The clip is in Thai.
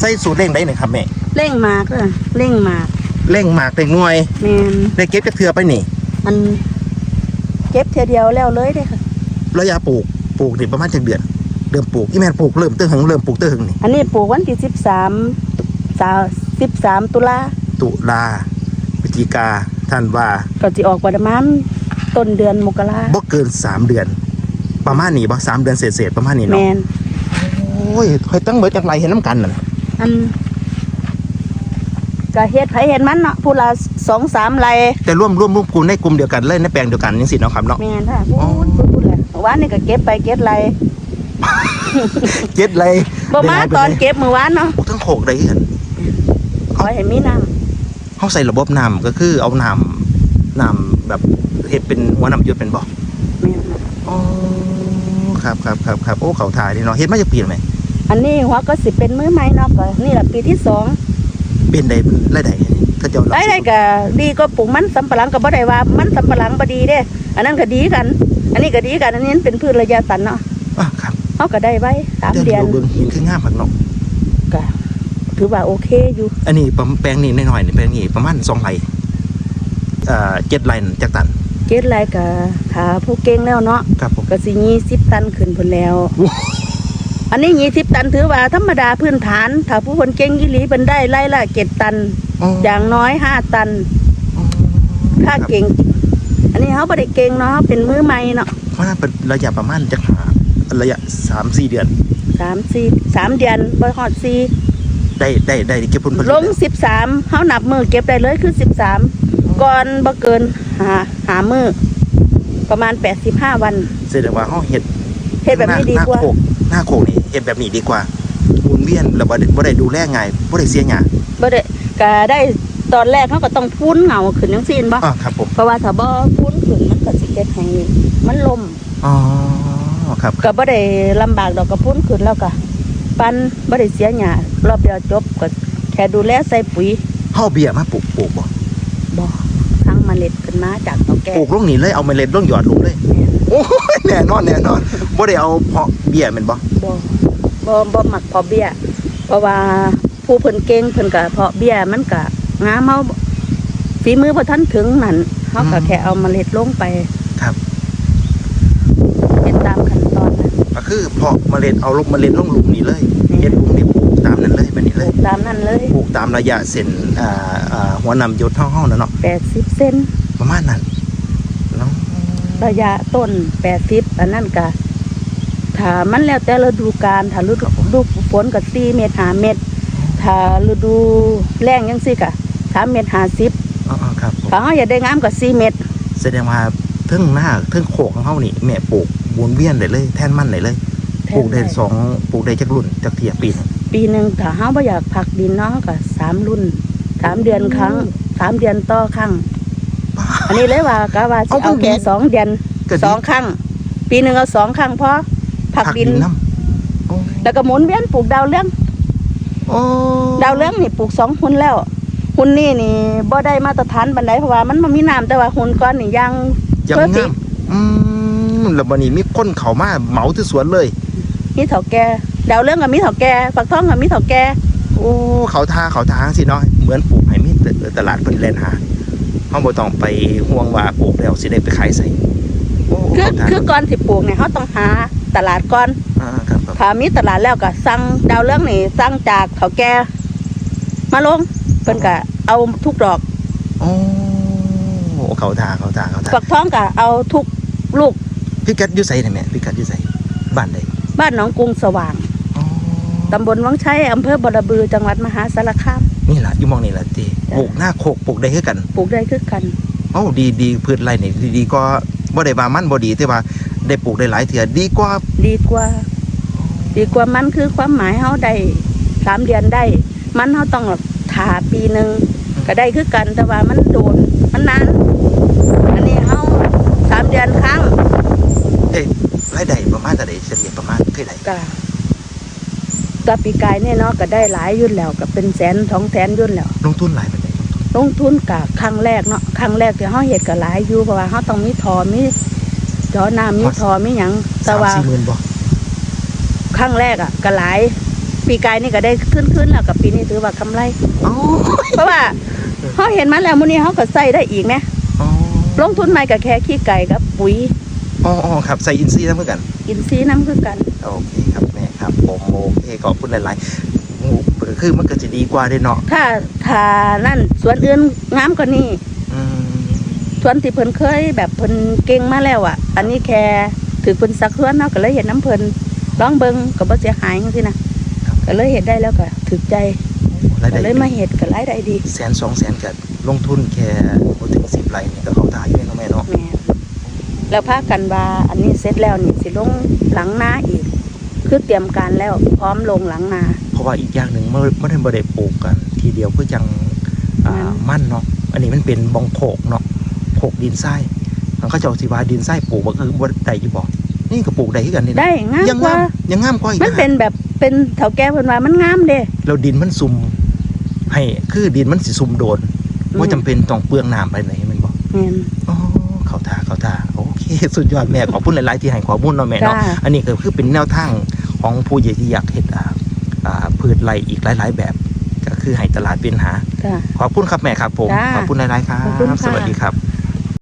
ใส่สูตรเร่งได้หนึ่งครับแม่เร่งหมากเด้อเร่งหมากเร่งหมากเร่งหน่วยแม่นได้เก็บกระเทือไปนี่อันเก็บเทียเดียวแล้วเลยเด้อค่ะระยะปลูกปลูกนี่ประมาณจักเดือนเริ่มปลูกอีแม่นปลูกเริ่มเตื้อหึงเริ่มปลูกเตื้อหึงนี่อันนี้ปลูกวันที่สิบสามสาสิบสามตุลาตุลาพฤศจิกาท่านว่าก็จะออกประมาณต้นเดือนมกราบ่เกินสามเดือน ประมาณนี้บ่สามเดือนเศษๆประมาณนี้แมเนาะน โอ้ยค่อยตั้งเบิดจังไรเห็นน้ำกันนั่น อันก็เฮ็ดไผเฮ็ดมันเนาะผู้ละสองสามไรแต่ร่วมร่วมร่วมกลุ่มในกลุ่มเดียวกันเลยในแปลงเดียวกันจังซี่เนาะครับเนาะแมนค่ะอ๋อพูดพูดพูดเลยวานนี่ก็เก็บไปเก็บไรเจ็ดไรบ่มาตอนเก็บมื้อวานเนาะปลูกทั้งโขกได้กันขอให้มีน้ำเขาใส่ระบบน้ำก็คือเอาน้ำน้ำแบบเห็ดเป็นหัวน้ำหยดเป็นบ่อแม่นค่ะอ๋อครับครับครับครับโอ้เขาถ่ายนี่เนาะเห็ดมาจากปีไหม อันนี้หัวก็สิเป็นมื้อใหม่เนาะก็นี่แหละปีที่สองเป็นใดเป็นไรใดถ้าเจ้ารับได้ได้ก็ดีก็ปลูกมันสำปะหลังก็บ่ได้ว่ามันสำปะหลังบ่ดีเด้อันนั้นก็ดีกัน อันนี้ก็ดีกันอันนี้เป็นพืชระยะสั้นเนาะอะครับเฮาก็ได้ไว้สามเดี๋ยวเดือนดูเบิ่งเห็นคืองามผักเนาะก็ถือว่าโอเคอยู่ อันนี้ประแปลงนี่น้อยๆนี่แปลงนี้ประมาณสองไร่เอ่อเจ็ดไร่นั่นจากตันเกตไรก็ถ้าผู้เก่งแล้วเนาะครับผมก็สิ20ตันขึ้นพุ่นแล้วโอ้อันนี้20ตันถือว่าธรรมดาพื้นฐาน ถ้าผู้คนเก่งอีหลีเพิ่นได้ไร่ละ7ตันอย่างน้อย5ตัน ถ้าเก่ง อันนี้เขาบ่ได้เก่งเนาะเขาเป็นมือใหม่เนาะเพราะน่าเป็นระยะประมาณจากหาระยะสามสี่เดือน สามสี่สามเดือนบ่ฮอดสี่ได้ได้ได้เก็บผลผลิตลงสิบสามเขานับมือเก็บได้เลยคือสิบสามก่อนบ่เกินหาหามือประมาณแปดสิบห้าวัน แสดงว่าเขาเห็ดเฮ็ดแบบนี้ดีหน้ากว่าโคกหน้าโคกนี่ เห็ดแบบนี้ดีกว่าหมุนเวียนแล้วบ่ได้บ่ได้ดูแลง่ายบ่ได้เสียหยาบ่ได้ก็ได้ตอนแรกเขาก็ต้องพุ้นเหงาขึ้นจังซี่บ่อ๋อครับผมเพราะว่าถ้าบ่พุ้นขึ้นมันก็สิเฮ็ดให้มันลมอ๋อครับก็บ่ได้ลำบากดอกก็พุ้นขึ้นแล้วก็ปันบ่ได้เสียหญ้ารอบเดียวจบก็แค่ดูแลใส่ปุ๋ยเฮาเบี้ยมาปลูกปลูกบ่บ่ทั้งเมล็ดขึ้นมาจากเตาแก่ปลูกลงนี่เลยเอาเมล็ดลงหยอดลงเลยโอ้ยแน่นอนแน่นอนบ่ได้เอาเพาะเบี้ยแม่นบ่ บ่บ่บ่มักเพาะเบี้ย เพราะว่าผู้เพิ่นเก่งเพิ่นก็เพาะเบี้ยมันก็งามเฮาฝีมือบ่ทันถึงนั่นเฮาก็แค่เอาเมล็ดลงไปครับเฮ็ดตามขั้นตอนนะก็คือเพาะเมล็ดเอาลงเมล็ดลงหลุมนี่เลยเฮ็ดหลุมนี่ปลูกตามนั้นเลยแบบนี้ปเลลูยกตามนั้นเลยปลูกตามระยะเส้นอ่าอ่าหัวนํหยดเฮาๆนั่นเนาะ80เซนประมาณนั้นเนาะระยะต้น80อันนั้นก็ ถ้ามันแล้วแต่ฤดูกาลถ้าฤดูฤดูฝนก็4เมตร5เมตรถ้าฤดูแล้งจังซี่ก็3เมตร50อ๋อๆครับผมถ้าเฮาอยากได้งามก็4เมตร แสดงว่าเทิงหน้าเทิงโขกของเฮานี่แม่ปลูกวนเวียนได้เลย แทนมันได้เลยปลูกได้สองปลูกได้จักรุ่นจักเทียปีหนึงปีหนึ่งถ้าเฮาบ่อยากพักดินเนาะก็สามรุ่นสามเดือนครั้งสามเดือนต่อครั้งอันนี้เลยว่ากะว่าสิเอาแค่สองเดือนก็สดีองครั้งปีหนึ่งเอาสองครั้งพอ พักดิน น้ำโอ้แล้วก็หมุนเวียนปลูกดาวเรือง โอ้ดาวเรืองนี่ปลูกสองหุ่นแล้ว หุ่นนี่นี่บ่ได้มาตรฐานปานใดเพราะว่ามันบ่มีน้ำแต่ว่าหุ่นก้อนนี่ยังยังเพื่อสิงามอืมแล้วบัดนี้มีคนเข้ามาเหมาที่สวนเลย มีเถาแก่ดาวเรืองก็มีเถาแก่ฝักทองก็มีเถาแก่โอ้เขาทาเขาทางสิเนาะเหมือนปลูกให้มีตลาดเพิ่นแล่นหาเฮาบ่ต้องไปห่วงว่าปลูกแล้วสิได้ไปขายใส่โอ้คือเขาทาคือก่อนสิปลูกเนี่ยเฮาต้องหา ตลาดก่อนอ่าครับครับถ้ามีตลาดแล้วก็สั่งดาวเรื่องนี่สั่งจากเขาแก่มาลงเพิ่นก็เอาทุกดอกโอ้เขาทาเขาทาเขาทาฝักท้องก็เอาทุกลูกพี่กัดอยู่ไสนี่แม่พี่กัดอยู่ไสบ้านใดบ้านหนองกรุงสว่างอ๋อตำบลวังชัยอำเภอบรบือจังหวัดมหาสารคาม นี่ล่ะอยู่หมองนี่ล่ะติจ้ะ ปลูกหน้าโคกปลูกได้คือกัน ปลูกได้คือกัน เอ้าดีดีพืชไรนี่ดีดีก็บ่ได้ว่ามันบ่ดีแต่ว่า ได้ปลูกได้หลายเถื่อดีกว่า ดีกว่า ดีกว่ามันคือความหมายเฮาได้สามเดือนได้ มันเฮาต้องถาปีหนึ่งก็ได้คือกันแต่ว่ามันโดนมันนานอันนี้เฮาสามเดือนครั้งเอ้ยรายได้ประมาณเท่าใดเฉลี่ยประมาณเท่าใดก็ก็ปีกายเนี่ยเนาะก็ได้หลายยุ่นแล้วก็เป็นแสนสองแสนยุ่นแล้วลงทุนหลายปานใดลงทุนกับครั้งแรกเนาะครั้งแรกที่เฮาเฮ็ดก็หลายอยู่เพราะว่าเฮาต้องมีทอมี จอน้ำมีทอมีหยังแต่ว่าสามสี่หมื่นบ่ครั้งแรกอะก็หลาย ปีกายนี่ก็ได้ขึ้นขึ้นแล้วกับปีนี้ถือว่ากำไรโอ้เพราะว่าเขาเห็นมาแล้วมื้อนี้เขาก็ใส่ได้อีกแหมอ๋อลงทุนใหม่ก็แค่ขี้ไก่กับปุ๋ยอ๋ออ๋อครับใส่อินซีย์น้ำเพื่อกัน อินทรีย์น้ำคือกัน โอเคครับแม่ครับผมโอเคขอบคุณหลายๆงูก็คือมันก็จะดีกว่าเด้เนาะ ถ้าถ้านั่นสวนอื่นงามกว่านี้อืม สวนที่เพิ่นเคยแบบเพิ่นเก่งมาแล้วอะ อันนี้แค่ถือเพิ่นสักสวนเนาะก็เลยเห็นน้ำเพิ่นลองเบิ่งก็บ่เสียหายจังซี่นะก็เลยเห็นได้แล้วก็ถึกใจรายก็ได้เลยมาเฮ็ดก็รายได้ดีแสนสองแสนกับลงทุนแค่บ่ถึงสิบไร่นี่ก็เข้าท่าอยู่เนาะแม่เนาะแม่นแล้วพากันว่าอันนี้เสร็จแล้วนี่สิลงหลังนาอีก คือเตรียมการแล้วพร้อมลงหลังนา เพราะว่าอีกอย่างหนึ่งมันมันบ่ได้ปลูกกัน ทีเดียวเพื่อจังอ่ามั่นเนาะอันนี้มันเป็นบองโขกเนาะ โขกดินทรายมันก็จะเอาสิว่าดินทรายปลูกบ่คือบ่ได้อยู่บ่นี่ก็ปลูกได้คือกันนี่นะได้งามยังกว่างามยังงามกว่าอีกมันนะเป็นแบบเป็นเถาแก่เพิ่นว่ามันงามเด้ แล้วดินมันซุ่มให้คือดินมันสิซุ่มโดนว่าจำเป็นต้องเปลืองน้ำไปไหนแมันบ่แม่น อ๋อเขาท่าเขาท่าโอเค สุดยอดแม่ขอบคุณหลาย ๆ ที่ให้ข้อมูลเนาะแม่เนาะ จ้า อันนี้ก็คือเป็นแนวทางของผู้ใหญ่ที่อยากเห็ดอ่าอ่าพืชไรอีกหลาย ๆ แบบ ก็คือให้ตลาดเป็นหา จ้าขอบคุณครับแม่ครับผม จ้าขอบคุณหลาย ๆ ครับ ขอบคุณค่ะ สวัสดีครับ